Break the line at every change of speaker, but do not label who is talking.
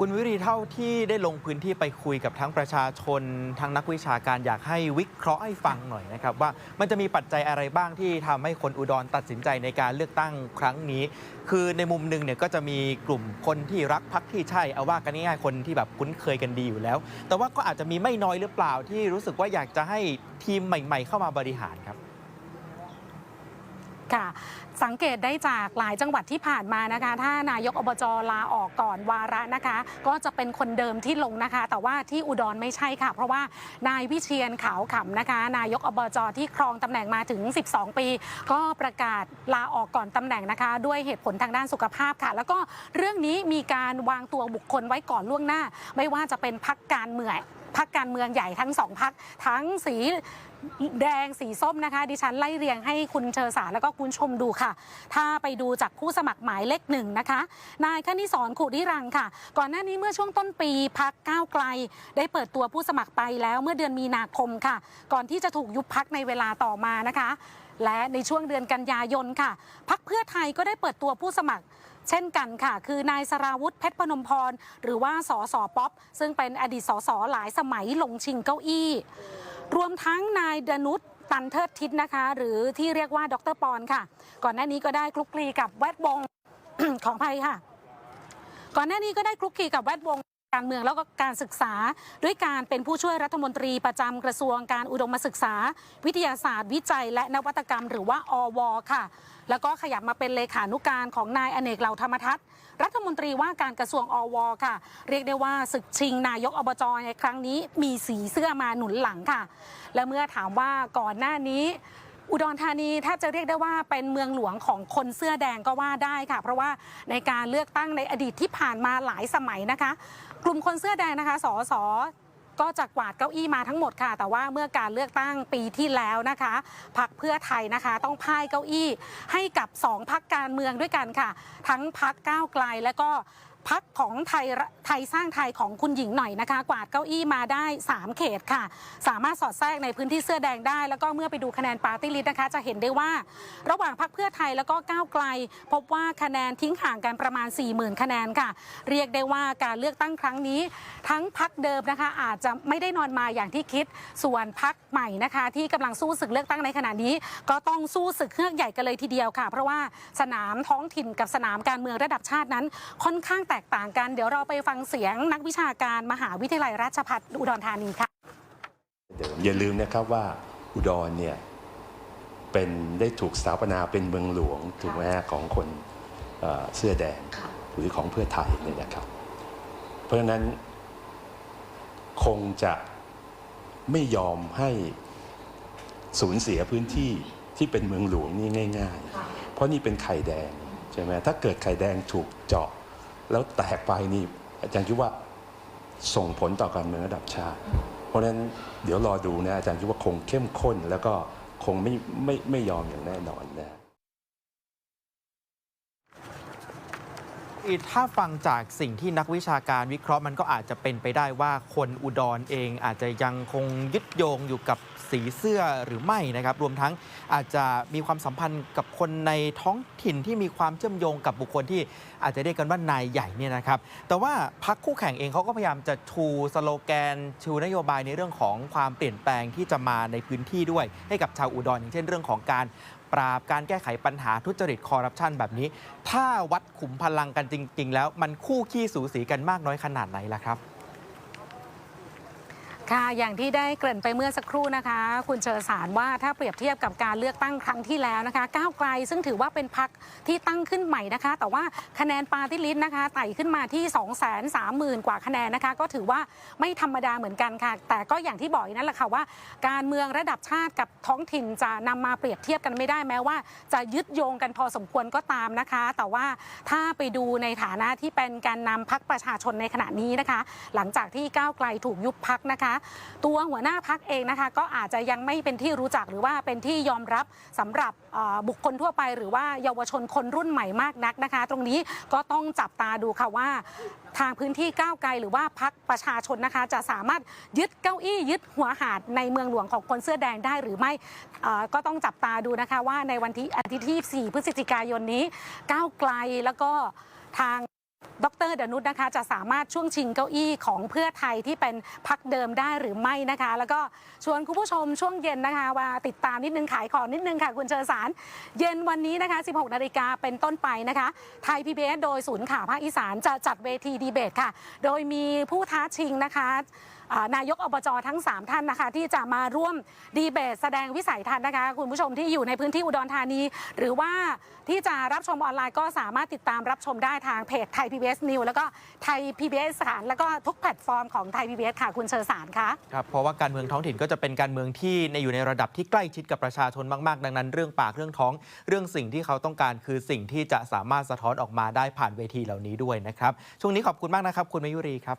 คุณวิรีเท่าที่ได้ลงพื้นที่ไปคุยกับทั้งประชาชน ทั้งนักวิชาการอยากให้วิเคราะห์ให้ฟังหน่อยนะครับว่ามันจะมีปัจจัยอะไรบ้างที่ทำให้คนอุดรตัดสินใจในการเลือกตั้งครั้งนี้ คือในมุมหนึ่งเนี่ยก็จะมีกลุ่มคนที่รักพักที่ใช่เอาว่ากันง่ายๆคนที่แบบคุ้นเคยกันดีอยู่แล้ว แต่ว่าก็อาจจะมีไม่น้อยหรือเปล่าที่รู้สึกว่าอยากจะให้ทีมใหม่ ๆ เข้ามาบริหารครับ
ค่ะ สังเกตได้จากหลายจังหวัดที่ผ่านมานะคะ ถ้านายกอบจลาออกก่อนวาระนะคะ ก็จะเป็นคนเดิมที่ลงนะคะ แต่ว่าที่อุดรไม่ใช่ค่ะ เพราะว่านายวิเชียนขาวขำนะคะ นายกอบจที่ครองตำแหน่งมาถึง 12 ปี ก็ประกาศลาออกก่อนตำแหน่งนะคะ ด้วยเหตุผลทางด้านสุขภาพค่ะ แล้วก็เรื่องนี้มีการวางตัวบุคคลไว้ก่อนล่วงหน้า ไม่ว่าจะเป็นพักการเมือง พักการเมืองใหญ่ทั้งสองพักทั้งสีแดงสีส้มนะคะ ดิฉันไล่เรียงให้คุณเชอสาแล้วก็คุณชมดูค่ะ ถ้าไปดูจากผู้สมัครหมายเลขหนึ่งนะคะ นายคณิสรขุดิรังค่ะ ก่อนหน้านี้เมื่อช่วงต้นปีพักก้าวไกล ได้เปิดตัวผู้สมัครไปแล้วเมื่อเดือนมีนาคมค่ะ ก่อนที่จะถูกยุบพักในเวลาต่อมานะคะ และในช่วงเดือนกันยายนค่ะ พักเพื่อไทยก็ได้เปิดตัวผู้สมัคร เช่นกันค่ะ คือนายสราวุธเพชรพนมพร หรือว่าสอสอป๊อป ซึ่งเป็นอดีตสอสอหลายสมัยลงชิงเก้าอี้ รวมทั้งนายดนุษตันเทิดทิศนะคะ หรือที่เรียกว่าดรปอนค่ะ ก่อนหน้านี้ก็ได้คลุกคลีกับแวดวงของภัยค่ะ ก่อนหน้านี้ก็ได้คลุกคลีกับแวดวง การเมืองแล้วก็การศึกษา ด้วยการเป็นผู้ช่วยรัฐมนตรีประจำกระทรวงการอุดมศึกษา วิทยาศาสตร์ วิจัย และนวัตกรรม หรือว่าอวค่ะ แล้วก็ขยับมาเป็นเลขานุการของนายอเนกเหล่าธรรมทัศน์รัฐมนตรีว่าการกระทรวงอวค่ะ เรียกได้ว่าศึกชิงนายกอบจในครั้งนี้มีสีเสื้อมาหนุนหลังค่ะ และเมื่อถามว่าก่อนหน้านี้ อุดรธานีแทบจะเรียกได้ว่าเป็นเมืองหลวงของคนเสื้อแดงก็ว่าได้ค่ะ เพราะว่าในการเลือกตั้งในอดีตที่ผ่านมาหลายสมัยนะคะ กลุ่มคนเสื้อแดงนะคะสสก็จะกวาดเก้าอี้มาทั้งหมดค่ะ แต่ว่าเมื่อการเลือกตั้งปีที่แล้วนะคะพักเพื่อไทยนะคะ ต้องพ่ายเก้าอี้ให้กับสองพักการเมืองด้วยกันค่ะ ทั้งพักก้าวไกลและก็ พักของไทยไทยสร้างไทยของคุณหญิงหน่อยนะคะ กวาดเก้าอี้มาได้ 3 เขตค่ะ สามารถสอดแทรกในพื้นที่เสื้อแดงได้ แล้วก็เมื่อไปดูคะแนนปาร์ตี้ลิสต์นะคะ จะเห็นได้ว่า ระหว่างพักเพื่อไทยแล้วก็ก้าวไกล พบว่าคะแนนทิ้งห่างกันประมาณ 40,000 คะแนนค่ะ เรียกได้ว่าการเลือกตั้งครั้งนี้ ทั้งพักเดิมนะคะ อาจจะไม่ได้นอนมาอย่างที่คิดส่วนพักใหม่นะคะ ที่กำลังสู้ศึกเลือกตั้งในขณะนี้ ก็ต้องสู้ศึกเครื่องใหญ่กันเลยทีเดียวค่ะ เพราะว่าสนามท้องถิ่นกับสนามการเมืองระดับชาตินั้นค่อนข้างแตกต่างกัน เดี๋ยวเราไปฟังเสียงนักวิชาการมหาวิทยาลัยราชภัฏอุดรธานีค่ะ
เดิมอย่าลืมนะครับว่าอุดรเนี่ยเป็นได้ถูกสถาปนาเป็นเมืองหลวงถูกไหมฮะของคนเอ่อเสื้อแดงหรือของเพื่อไทยเนี่ยนะครับ เพราะฉะนั้นคงจะไม่ยอมให้สูญเสียพื้นที่ที่เป็นเมืองหลวงนี่ง่าย ๆ เพราะนี่เป็นไข่แดงใช่ไหมถ้าเกิดไข่แดงถูกเจาะ แล้วแตกไปนี่อาจารย์คิดว่าส่งผลต่อการเมืองระดับชาติ เพราะฉะนั้นเดี๋ยวรอดูนะอาจารย์คิดว่าคงเข้มข้นแล้วก็คงไม่ไม่ไม่ยอมอย่างแน่นอนนะ
ถ้าฟังจากสิ่งที่นักวิชาการวิเคราะห์มันก็อาจจะเป็นไปได้ว่าคนอุดรเองอาจจะยังคงยึดโยงอยู่กับสีเสื้อหรือไม่นะครับ รวมทั้งอาจจะมีความสัมพันธ์กับคนในท้องถิ่นที่มีความเชื่อมโยงกับบุคคลที่อาจจะเรียกกันว่านายใหญ่เนี่ยนะครับ แต่ว่าพักคู่แข่งเองเขาก็พยายามจะชูสโลแกน ชูนโยบายในเรื่องของความเปลี่ยนแปลงที่จะมาในพื้นที่ด้วย ให้กับชาวอุดรอย่างเช่นเรื่องของการปราบการแก้ไขปัญหาทุจริตคอร์รัปชันแบบนี้ ถ้าวัดขุมพลังกันจริง ๆ แล้วมันคู่ขี้สูสีกันมากน้อยขนาดไหนล่ะครับ
ค่ะอย่างที่ได้เกริ่นไปเมื่อสักครู่นะคะ คุณเชอสารว่าถ้าเปรียบเทียบกับการเลือกตั้งครั้งที่แล้วนะคะก้าวไกลซึ่งถือว่าเป็นพักที่ตั้งขึ้นใหม่นะคะ แต่ว่าคะแนนปาร์ตี้ลิสต์นะคะไต่ขึ้นมาที่ 2 3 0 0 0 0 กว่าคะแนนนะคะ ก็ถือว่าไม่ธรรมดาเหมือนกันค่ะ แต่ก็อย่างที่บอกนั่นแหละค่ะว่า การเมืองระดับชาติกับท้องถิ่นจะนำมาเปรียบเทียบกันไม่ได้แม้ว่า จะยึดโยงกันพอสมควรก็ตามนะคะ แต่ว่าถ้าไปดูในฐานะที่เป็นการนำพักประชาชนในขณะนี้นะคะ หลังจากที่ก้าวไกลถูกยุบพักนะคะตัวหัวหน้าพักเองนะคะก็อาจจะยังไม่เป็นที่รู้จักหรือว่าเป็นที่ยอมรับสำหรับบุคคลทั่วไป หรือว่าเยาวชนคนรุ่นใหม่มากนักนะคะ ตรงนี้ก็ต้องจับตาดูค่ะว่า ทางพื้นที่ก้าวไกลหรือว่าพักประชาชนนะคะ จะสามารถยึดเก้าอี้ยึดหัวหาดในเมืองหลวงของคนเสื้อแดงได้หรือไม่ก็ต้องจับตาดูนะคะว่าในวันที่อาทิตย์ที่ 4 พฤศจิกายนนี้ก้าวไกลแล้วก็ทาง ดรดนุชนะคะจะสามารถช่วงชิงเก้าอี้ของเพื่อไทยที่เป็นพักเดิมได้หรือไม่นะคะ แล้วก็ชวนคุณผู้ชมช่วงเย็นนะคะว่าติดตามนิดนึงขายของนิดนึงค่ะ คุณเชอสาร เย็นวันนี้นะคะ 16 นาฬิกาเป็นต้นไปนะคะ ไทย PBS โดยศูนย์ข่าวภาคอีสานจะจัดเวทีดีเบตค่ะ โดยมีผู้ท้าชิงนะคะนายกอบจทั้ง 3 ท่านนะคะ ที่จะมาร่วมดีเบตแสดงวิสัยทัศน์นะคะ คุณผู้ชมที่อยู่ในพื้นที่อุดรธานี หรือว่าที่จะรับชมออนไลน์ก็สามารถติดตามรับชมได้ทางเพจไทย PBS News แล้วก็ไทย PBS สารแล้วก็ทุกแพลตฟอร์มของไทย PBS ค่ะคุณเชอสารคะ
ครับเพราะว่าการเมืองท้องถิ่นก็จะเป็นการเมืองที่ในอยู่ในระดับที่ใกล้ชิดกับประชาชนมากๆ ดังนั้น เรื่องปากเรื่องท้อง เรื่องสิ่งที่เขาต้องการคือสิ่งที่จะสามารถสะท้อนออกมาได้ผ่านเวทีเหล่านี้ด้วยนะครับช่วงนี้ขอบคุณมากนะครับ คุณมายุรีครับ